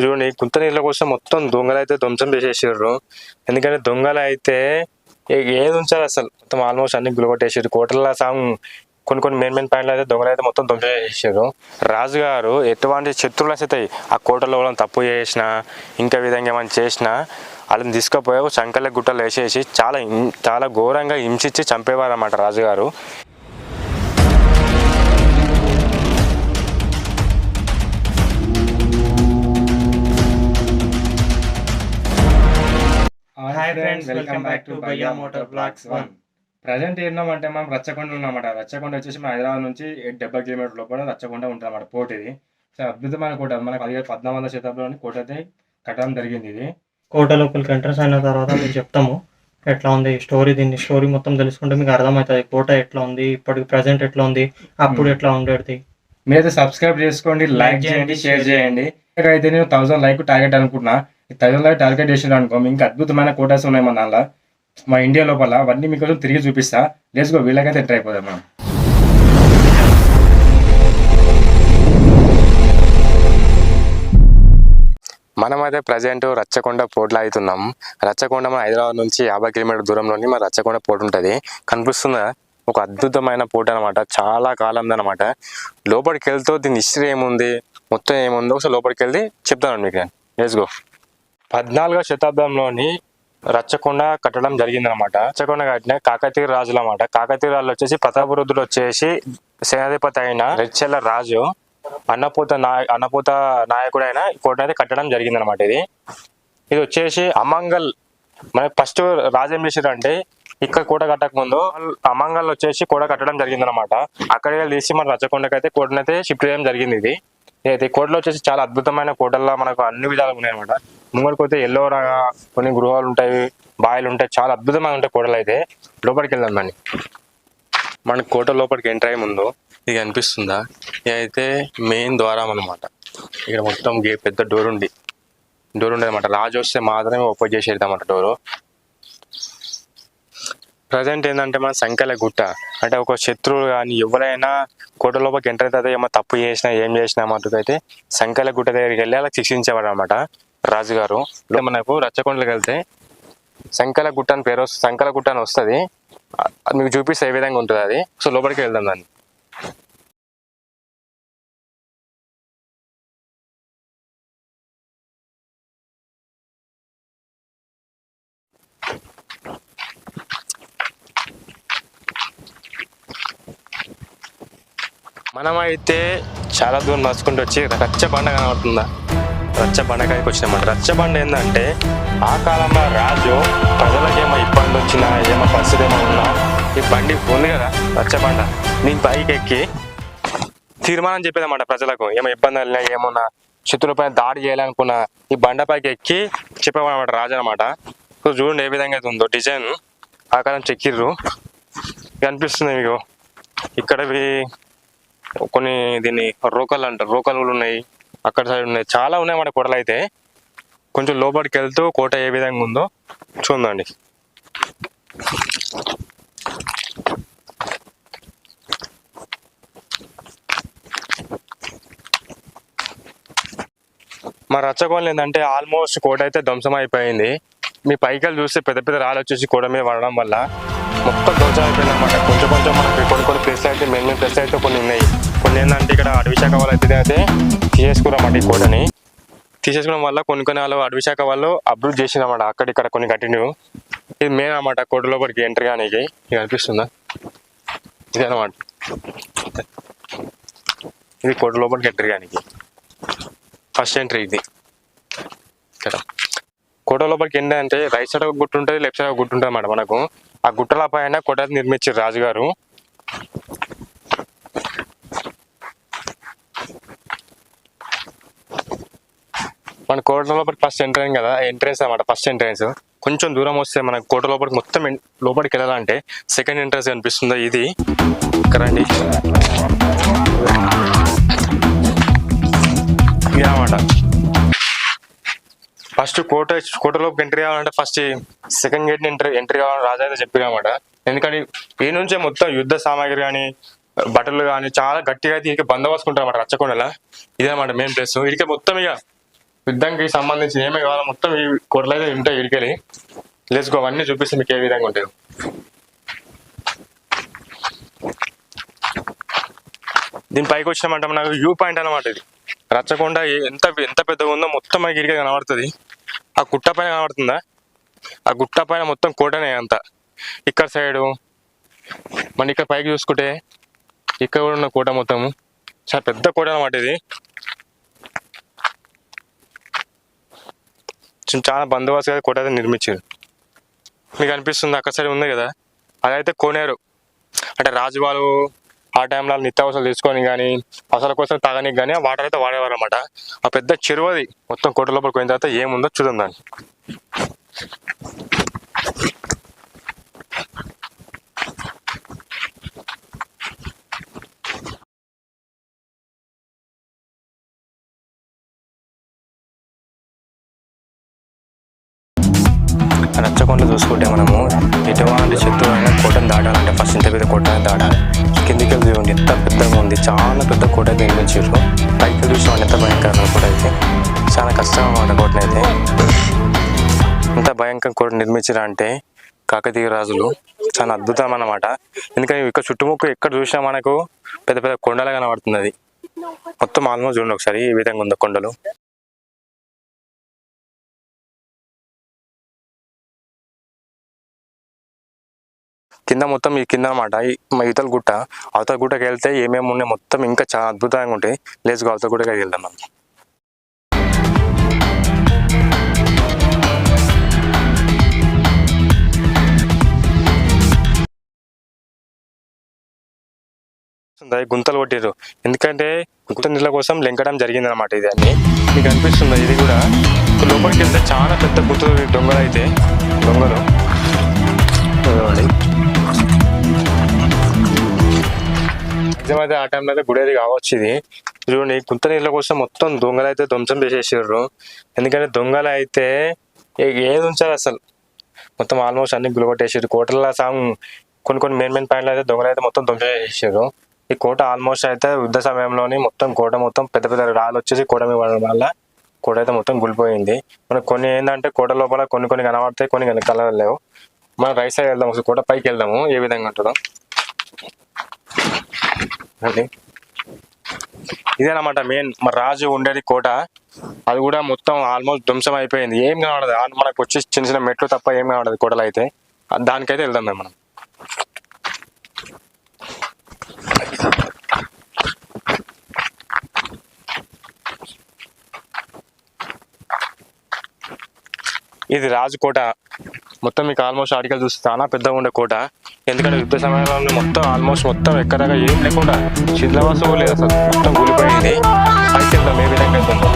చూడండి గుంత నీళ్ళ కోసం మొత్తం దొంగలు అయితే ధ్వంసం చేసేసారు ఎందుకంటే దొంగలు అయితే ఏది ఉంచారు అసలు? మొత్తం ఆల్మోస్ట్ అన్ని గులగొట్టేసారు కోటల సాంగ్ కొన్ని కొన్ని మెయిన్ మెయిన్ పాయింట్లు అయితే దొంగలు అయితే మొత్తం ధ్వంసం చేసేసారు రాజుగారు ఎటువంటి శత్రువులు అయితే ఆ కోటలో వాళ్ళని తప్పు చేసినా ఇంకా విధంగా ఏమైనా చేసినా వాళ్ళని తీసుకుపోయి సంకల గుట్టలు వేసేసి చాలా చాలా ఘోరంగా హింసించి చంపేవారు అన్నమాట రాజుగారు. Hi friends welcome back to Bhaiya motor blogs one present మనం రచ్చకొండ ఉన్నామన్నమాట రచ్చకొండ వచ్చేసి మన హైదరాబాద్ నుంచి డెబ్బై కిలోమీటర్ లోపల రచ్చకొండ ఉంటుందన్నమాట కోట ఇది. చాలా అద్భుతమైన కోట. మనకు పదిహేడు పద్నాలుగు వందల శతాబ్దంలోని కోట అయితే కట్టడం జరిగింది ఇది. కోట లోపలికి ఎంట్రన్స్ అయిన తర్వాత మీకు చెప్తాము. ఎట్లా ఉంది స్టోరీ దీన్ని స్టోరీ మొత్తం తెలుసుకుంటే మీకు అర్థమవుతుంది. కోట ఎట్లా ఉంది? ఇప్పటికి ప్రజెంట్ ఎట్లా ఉంది? అప్పుడు ఎట్లా ఉండేది? మీరైతే సబ్స్క్రైబ్ చేసుకోండి లైక్ చేయండి షేర్ చేయండి. అయితే నేను థౌసండ్ లైక్ టార్గెట్ అనుకుంటున్నా. ఈ టార్గెట్ చేసిన అనుకో ఇంకా అద్భుతమైన కోటాస్ ఉన్నాయి మన దానిలో మా ఇండియా లోపల అవన్నీ మీకు తిరిగి చూపిస్తా. లేచుకో వీళ్ళకైతే ఎంటర్ అయిపోదాం మనం. మనమైతే ప్రజెంట్ రచ్చకొండ పోర్ట్లో అవుతున్నాం. రచ్చకొండ మన హైదరాబాద్ నుంచి యాభై కిలోమీటర్ దూరంలోని మన రచ్చకొండ పోర్ట్ ఉంటుంది. కనిపిస్తుందా ఒక అద్భుతమైన పోర్ట్ అనమాట చాలా కాలం అనమాట లోపలికి వెళ్తూ దీని హిస్టరీ ఏముంది? మొత్తం ఏముందో? ఒకసారి లోపలికి వెళ్ళి చెప్తాను మీకు. నేను లెట్స్ గో పద్నాలుగో శతాబ్దంలోని రచ్చకొండ కట్టడం జరిగిందనమాట రచ్చకొండ కట్టిన కాకతీయ రాజులు అనమాట కాకతీయ రాజులు వచ్చేసి ప్రతాపరుద్రుడు వచ్చేసి సేనాధిపతి అయిన రెచ్చెల రాజు అన్నపూత నాయ అన్నపూత నాయకుడు అయిన ఈ అయితే కట్టడం జరిగిందనమాట ఇది. ఇది వచ్చేసి అమంగల్ మన ఫస్ట్ రాజు ఏం చేశారంటే ఇక్కడ కోట కట్టక ముందు అమంగల్ వచ్చేసి కోట కట్టడం జరిగిందనమాట అక్కడికి తీసి మన రచ్చకొండకైతే కోటనైతే షిఫ్ట్ చేయడం జరిగింది ఇది. అయితే కోటలో వచ్చేసి చాలా అద్భుతమైన కోటల్లో మనకు అన్ని విధాలుగా ఉన్నాయి ముంగడికి పోతే ఎల్లో రాగా కొన్ని గృహాలు ఉంటాయి బాయిలు ఉంటాయి చాలా అద్భుతంగా ఉంటాయి కోటలు అయితే. లోపలికి వెళ్దాం దాన్ని మన కోట లోపలికి ఎంటర్ అయ్యే ముందు ఇది కనిపిస్తుందా ఇదైతే అయితే మెయిన్ ద్వారం అనమాట ఇక్కడ మొత్తం గే పెద్ద డోర్ ఉంది. డోర్ ఉండేది అనమాట రాజు వస్తే మాత్రమే ఓపెన్ చేసేది అన్నమాట డోరు. ప్రజెంట్ ఏంటంటే మన సంఖ్యల గుట్ట. అంటే ఒక శత్రువు కానీ ఎవరైనా కోట లోపలికి ఎంటర్ అయితే ఏమో తప్పు చేసినా ఏం చేసినా మటుకు అయితే సంఖ్యల గుట్ట దగ్గరికి వెళ్ళి అలా శిక్షించేవాడు అనమాట రాజుగారు. మనకు రచ్చకొండలకు వెళ్తే సంఖ్యల గుట్ట అని పేరు వస్తుంది సంఖ్యల గుట్ట అని వస్తుంది. మీకు చూపిస్తే ఏ విధంగా ఉంటుంది అది? సో లోపలికి వెళ్దాం దాన్ని. మనమైతే చాలా దూరం నడుచుకుంటూ వచ్చి రచ్చ బండ కనబడుతుందా? రచ్చ బండకాయకి వచ్చినామంట రచ్చ బండ ఏంటంటే ఆ కాలంలో రాజు ప్రజలకు ఏమో ఇబ్బంది వచ్చినా ఏమో పరిస్థితి ఏమో ఉన్నా ఈ బండి ఉంది కదా రచ్చ బండ నేను పైకి ఎక్కి తీర్మానం చెప్పేదన్నమాట ప్రజలకు. ఏమో ఇబ్బంది వెళ్ళినా ఏమున్నా శత్రులపైన దాడి చేయాలనుకున్నా ఈ బండ పైకి ఎక్కి చెప్పేవాడు రాజు అనమాట సో చూడండి ఏ విధంగా అయితే ఉందో డిజైన్. ఆ కాలం చెక్కిర్రు. కనిపిస్తుంది మీకు. ఇక్కడవి కొన్ని దీన్ని రోకలు అంటారు. రోకలు కూడా ఉన్నాయి. అక్కడ సైడ్ ఉన్నాయి. చాలా ఉన్నాయి మన కొడలు అయితే కొంచెం లోపలికి వెళ్తూ కోట ఏ విధంగా ఉందో చూడండి. మా రచ్చగోళ్ళు ఏంటంటే ఆల్మోస్ట్ కోట అయితే ధ్వంసం అయిపోయింది. మీ పైకలు చూస్తే పెద్ద పెద్ద రాళ్ళు వచ్చేసి కోట మీద పడడం వల్ల మొత్తం ధ్వంసం అయిపోయింది అనమాట కొంచెం కొంచెం మనకి కొన్ని కొన్ని ప్లేస్లు అయితే మెయిన్ మెయిన్ ప్లేస్లు అయితే కొన్ని ఉన్నాయి. కొన్ని ఏంటంటే ఇక్కడ అడవి శాఖ వాళ్ళు అయితే అయితే ఈ కోటని. తీసేసుకోవడం వల్ల కొన్ని కొన్ని వాళ్ళు అడవి శాఖ వాళ్ళు అభివృద్ధి చేసిందన్నమాట. అక్కడ ఇక్కడ కొన్ని కంటిన్యూ ఇది మెయిన్ అనమాట కోట లోపలికి ఎంటర్ కానీ ఇది అనిపిస్తుందా? ఇది అనమాట ఇది కోట లోపలికి ఎంటర్ కానీ ఫస్ట్ ఎంట్రీ ఇది. ఇక్కడ. కోట లోపలికి ఎండ అంటే రైట్ సైడ్ ఒక గుట్ట ఉంటుంది లెఫ్ట్ సైడ్ ఒక గుట్ట ఉంటుంది అన్నమాట మనకు. ఆ గుట్టల పైన కోట నిర్మించారు రాజుగారు. మన కోట లోపలికి ఫస్ట్ ఎంట్రెన్స్ కదా ఎంట్రెన్స్ అనమాట ఫస్ట్ ఎంట్రెన్స్ కొంచెం దూరం వస్తే మన కోట లోపలికి మొత్తం లోపలికి వెళ్ళాలంటే సెకండ్ ఎంట్రెన్స్ అనిపిస్తుంది ఇది? ఇక్కడ రండి. ఇది ఫస్ట్ కోట కోటలోకి ఎంట్రీ కావాలంటే first second gate entry entry కావాలని రాజా అయితే చెప్పారు అనమాట ఎందుకంటే ఈ నుంచే మొత్తం యుద్ధ సామాగ్రి కానీ బట్టలు కానీ చాలా గట్టిగా అయితే ఇక బందోబస్తు ఉంటారు అన్నమాట రచ్చకొండల. ఇదే మెయిన్ ప్లేస్ ఇక మొత్తం ఇక యుద్ధంకి సంబంధించి ఏమే కావాలో మొత్తం ఈ కోటలు అయితే ఉంటాయి ఇడికెళ్ళి. లేచుకో అవన్నీ చూపిస్తే మీకు ఏ విధంగా ఉంటాయి. దీని పైకి వచ్చినామంటే మనకు వ్యూ పాయింట్ అనమాట ఇది. రచ్చకొండ ఎంత ఎంత పెద్దగా ఉందో మొత్తం మనకి ఇరిగా కనబడుతుంది. ఆ గుట్ట పైన కనబడుతుందా? ఆ గుట్ట పైన మొత్తం కోటనే అంత. ఇక్కడ సైడు మన ఇక్కడ పైకి చూసుకుంటే ఇక్కడ కూడా ఉన్న కోట మొత్తము. చాలా పెద్ద కోట అనమాట ఇది. చాలా బందోబస్తుగా కోట అయితే నిర్మించారు. మీకు అనిపిస్తుంది అక్కడ సైడ్ ఉంది కదా? అదైతే కోనేరు. అంటే రాజు వాళ్ళు ఆ టైంలో నిత్యావసరాలు తీసుకొని కానీ అసలు కోసం తాగడానికి కానీ ఆ వాటర్ అయితే వాడేవారు అనమాట ఆ పెద్ద చెరువు అది. మొత్తం కోట లోపలికి పోయిన తర్వాత ఏముందో చూద్దాం దాన్ని. ఇంత పెద్ద కోట దాడాలి కిందికి వెళ్ళి చూడండి ఎంత పెద్దగా ఉంది చాలా పెద్ద కోట అయితే నిర్మించారు. పైకి చూసిన ఎంత భయంకరమైన కోట అయితే. చాలా కష్టం అన్నమాట కోటనైతే ఇంత భయంకర కోట నిర్మించారు అంటే కాకతీయ రాజులు చాలా అద్భుతం అన్నమాట. ఎందుకంటే ఇక్కడ చుట్టుముక్కు ఎక్కడ చూసినా మనకు పెద్ద పెద్ద కొండలు కనబడుతుంది మొత్తం ఆల్మోస్ట్ చూడండి ఒకసారి ఈ విధంగా ఉందో కొండలు. కింద మొత్తం ఈ కింద అనమాట మా ఇవతల గుట్ట అవతల గుట్టకి వెళ్తే ఏమేమి ఉన్నాయి మొత్తం ఇంకా చాలా అద్భుతంగా ఉంటాయి. లేచుగా అవతల గుట్టకి వెళ్దాం మనం. గుంతలు కొట్టిర్రు. ఎందుకంటే గుంత నీళ్ళ కోసం లెంకడం జరిగింది అనమాట ఇది అన్ని. మీకు అనిపిస్తుంది? ఇది కూడా. లోపలికి వెళ్తే చాలా పెద్ద గుంతలు దొంగలు అయితే. దొంగలు. నిజం ఆ టైంలో అయితే గుడేది కావచ్చు ఇది. చూడండి గుంత నీళ్ళ కోసం మొత్తం దొంగలు అయితే ధ్వంసం చేసేసారు ఎందుకంటే దొంగలు అయితే ఏది ఉంచారు అసలు? మొత్తం ఆల్మోస్ట్ అన్ని గులగొట్టేసారు కోటల సాంగ్ కొన్ని కొన్ని మెయిన్ మెయిన్ పాయింట్లు అయితే దొంగలు అయితే మొత్తం ధ్వంసం చేసేసారు ఈ కోట ఆల్మోస్ట్ అయితే యుద్ధ సమయంలోని మొత్తం కోట మొత్తం పెద్ద పెద్ద రాళ్ళు వచ్చేసి కోట మీద పడడం వల్ల కోట అయితే మొత్తం గులిపోయింది. మనకు కొన్ని ఏంటంటే కోట లోపల కొన్ని కొన్ని కనబడతాయి కొన్ని కలవలేవు మనం రైట్ సైడ్ వెళ్దాం ఒకసారి కోట పైకి వెళ్దాము ఏ విధంగా ఉంటుందో. అండి ఇదేనమాట మెయిన్ మన రాజు ఉండేది కోట. అది కూడా మొత్తం ఆల్మోస్ట్ ధ్వంసం అయిపోయింది. ఏం కావడదు మనకు వచ్చి చిన్న చిన్న మెట్లు తప్ప ఏం కావడదు కోటలో అయితే? దానికైతే వెళ్దాం మేము మనం. ఇది రాజు కోట. మొత్తం మీకు ఆల్మోస్ట్ ఆర్టికల్ చూస్తే చాలా పెద్దగా ఉండే కోట. ఎందుకంటే యుద్ధ సమయంలో మొత్తం ఆల్మోస్ట్ మొత్తం ఎక్కడగా ఏం లేకుండా శిథిలవాసం లేదు అసలు మొత్తం కూలిపోయింది. పైకి వెళ్దాం ఏ విధంగా వెళ్తుందో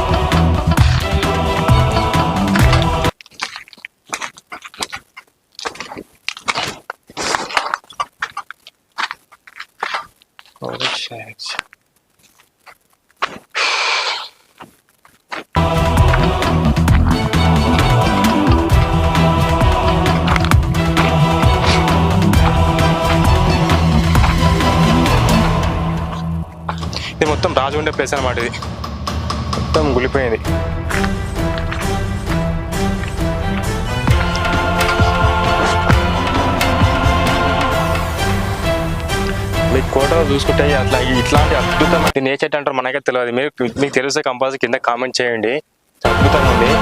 Oh, shit. మొత్తం రాజు ఉండే ప్లేస్ అనమాట ఇది. మొత్తం గులిపోయింది. మీకు కోటలో చూసుకుంటే అట్లా ఇట్లాంటి అద్భుతమైన నేచర్ అంటారు మనకే తెలియదు. మీరు మీకు తెలిసే కంపల్సరీ కింద కామెంట్ చేయండి. అద్భుతంగా ఉంది.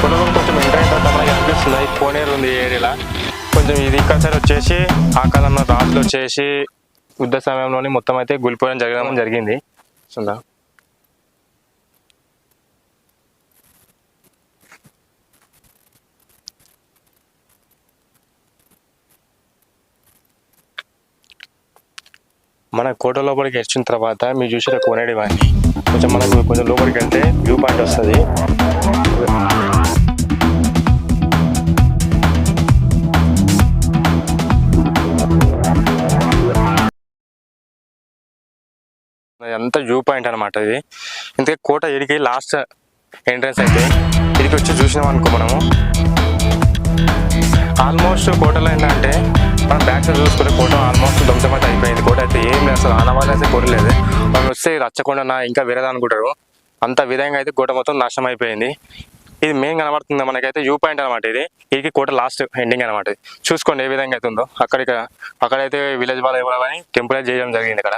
కోటలో కొంచెం ఎంటర్ తర్వాత మనకి అనిపిస్తుంది. కోనేరు ఉంది ఏరియాలో. కొంచెం ఇది ఇక్కడ సైడ్ వచ్చేసి ఆ కాలంలో రాజులు వచ్చేసి యుద్ధ సమయంలోనే మొత్తం అయితే గులిపోవడం జరగడం జరిగింది. చూస్తుందా మన కోట లోపలికి వచ్చిన తర్వాత మీరు చూసిన కోనేడు ఇవన్నీ కొంచెం మనకు కొంచెం లోపలికి వెళ్తే వ్యూ పాయింట్ వస్తుంది. అంతా వ్యూ పాయింట్ అనమాట ఇది. ఇంతకీ కోట ఇడికి లాస్ట్ ఎంట్రన్స్ అయితే ఇడికి వచ్చి చూసినాం అనుకో మనము. ఆల్మోస్ట్ కోటలో ఏంటంటే మనం బ్యాక్ సైడ్ చూసుకుంటే కోట ఆల్మోస్ట్ ధ్వంసం అయిపోయింది. కోట అయితే ఏం లేదు అసలు ఆనవాళ్ళు అయితే కోట లేదు. మనం వస్తే రచ్చకుండా ఇంకా వేరేది అనుకుంటారు. అంత విధంగా అయితే కోట మొత్తం నాశనం అయిపోయింది. ఇది మెయిన్ కనబడుతుంది మనకైతే వ్యూ పాయింట్ అనమాట ఇది. ఇది కోట లాస్ట్ ఎండింగ్ అనమాట ఇది. చూసుకోండి ఏ విధంగా అయితే ఉందో. అక్కడ ఇక్కడ అక్కడైతే విలేజ్ వాళ్ళు ఇవ్వాలని టెంపుల్ చేయడం జరిగింది ఇక్కడ.